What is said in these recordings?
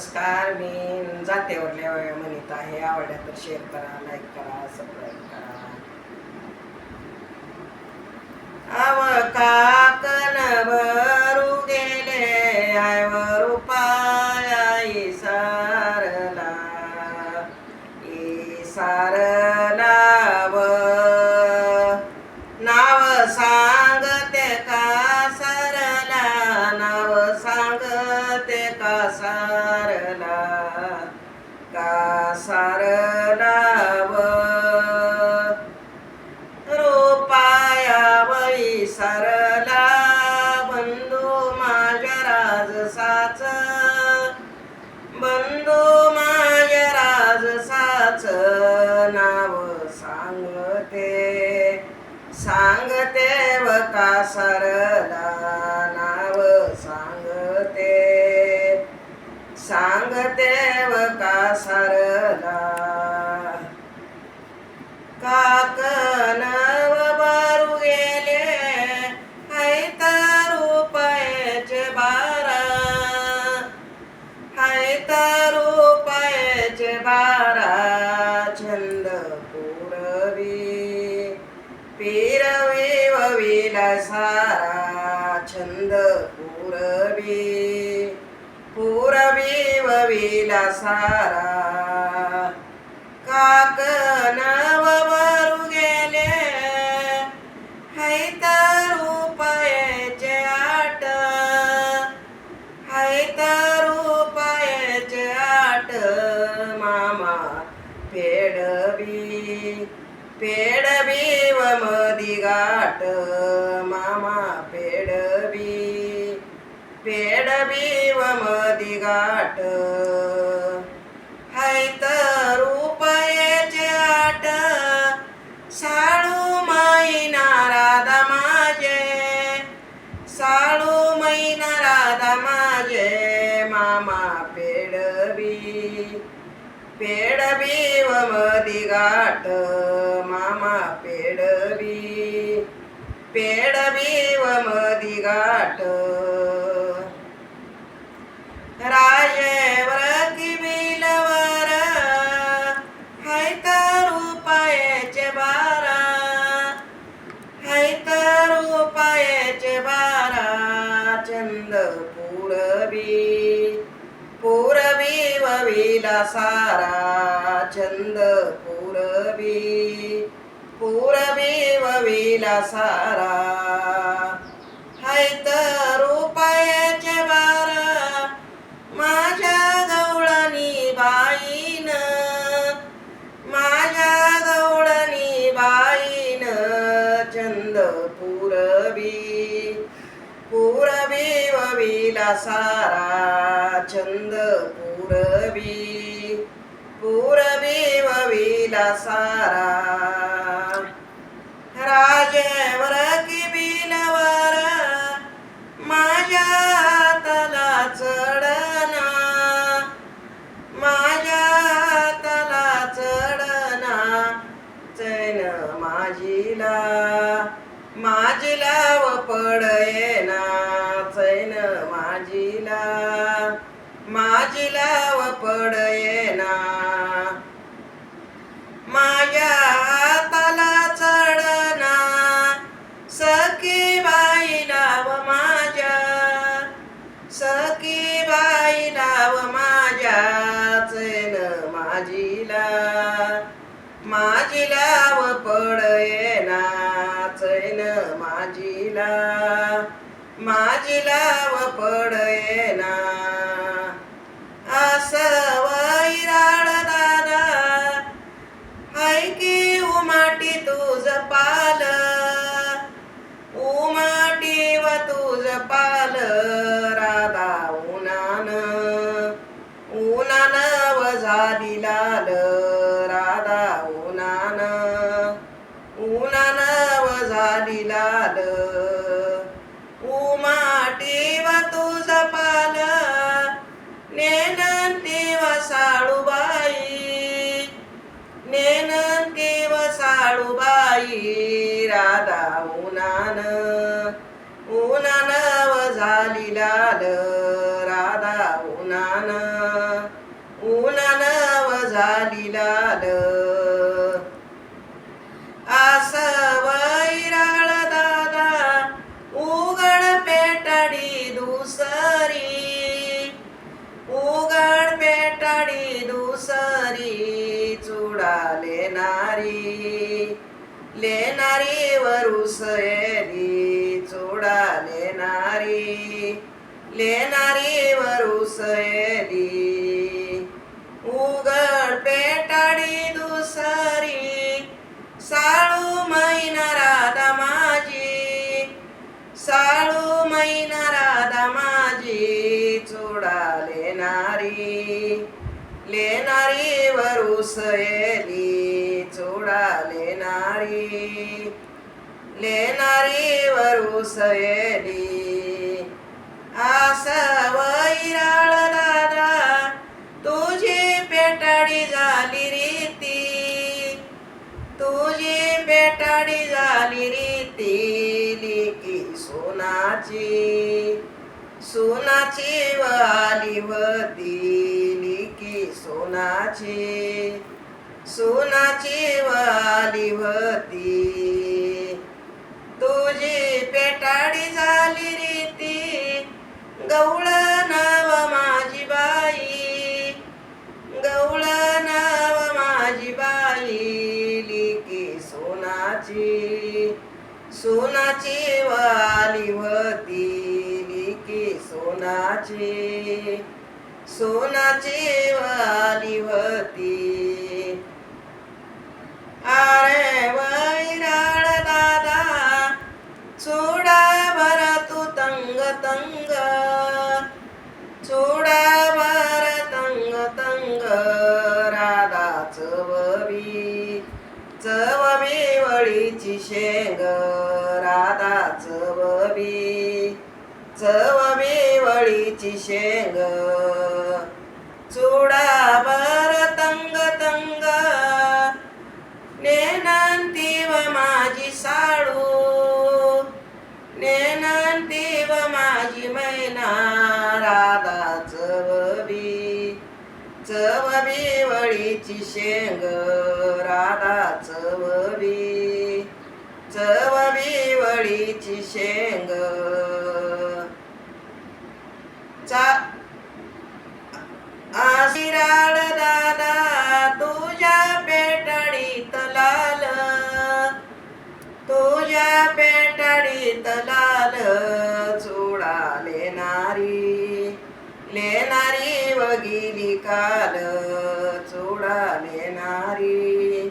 नमस्कार मी जातेवरल्या म्हणत आहे आवडल्या तर शेअर करा लाईक करा सबस्क्राईब करा. आव काकन भरू गेले आयवर पाया सारला ई सारला सांगते सांगते व का सरला नाव सांगते. सांगते व का सरला. काकनव छंद पुरवी पुरवी वविला सारा काकनव वरू गेले हैत रुपयाचे आट. हैत रुपयाचे आट मामा पेडवी. पेडवी व मदी गाट मा पेडवी पेडवी व मदी गाठ हैत रुपयाचे आठ. साळू मैना राधा माझे. साळू मैना राधा माझे. मामा पेडवी पेडवी व मदी गाठ. मामा पेडवी पेडवी व मदी गाठ. राजेवर किबिलवर हैत रुपयाचे बारा. हैत रुपयाचे बारा चंद पुरवी पुरवी वविला सारा चंद पुरवी पुरवी वविला सारा चंद पुरवी पुरवी वविला सारा चंद पुरवी पुरवी वविला सारा माझीला माझीला व पडयेना माझ्या हाताला चढना सखी बाईला व माझ्या सखी बाईला व माझ्या चैन माझीला. माझीला व पडयेना चैन माझीला. व काळूबाई राधा उनान. उनान व झाली लाल राधा उनान. उन्हानं झाली लाल लेनारी वरुसयली उघड पेटाडी दुसरी. साळू मैना राधा माझी. साळू मैना राधा माझी. चुडाले नारी लेनारी वरुसयली चुडाले नारी लेनारी वरुसयली आसा वैराळ दादा तुझी पेटाडी झाली रीती. तुझी पेटाडी झाली रीती लिकी सोनाची. सोनाची वाली होती लिकी सोनाची. सोनाची वाली होती तुझी पेटाडी झाली रे गवळ नाव माझी बाई. गवळ नाव माझी बाई लिकी सोनाची. सोनाची वाली होती लिकी सोनाची. सोनाची वाली होती वळीची शेंग राधा चवबी चवबी वळीची शेंग. चुडा भर तंग तंग नेनंती व माझी साडू. नेनंती व माझी मैना राधा चवबी चवबी वळीची शेंग राधा वळीची चा आशिराळ दादा तुझ्या पेटडीत लाल तुझ्या पेटडीत लाल चुडाले लेणारी लेणारी वगिली काल चुडाले लेणारी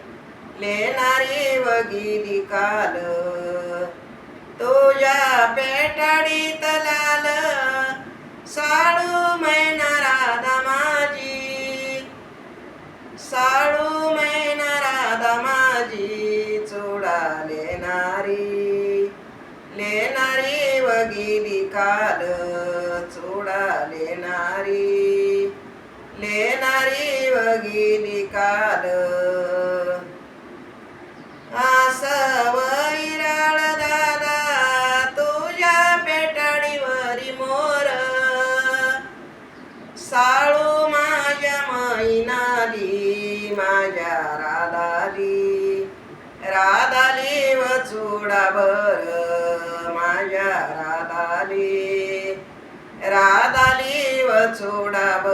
लेनारी वगिली काल तुझ्या पेटडीत लाल साळू मैना राधा माझी साळू मैना राधा माझी चुडा लेणारी. लेनारी वगिली काल चुडा लेणारी. लेनारी वगिली काल व माझ्या राधाली. राधाली व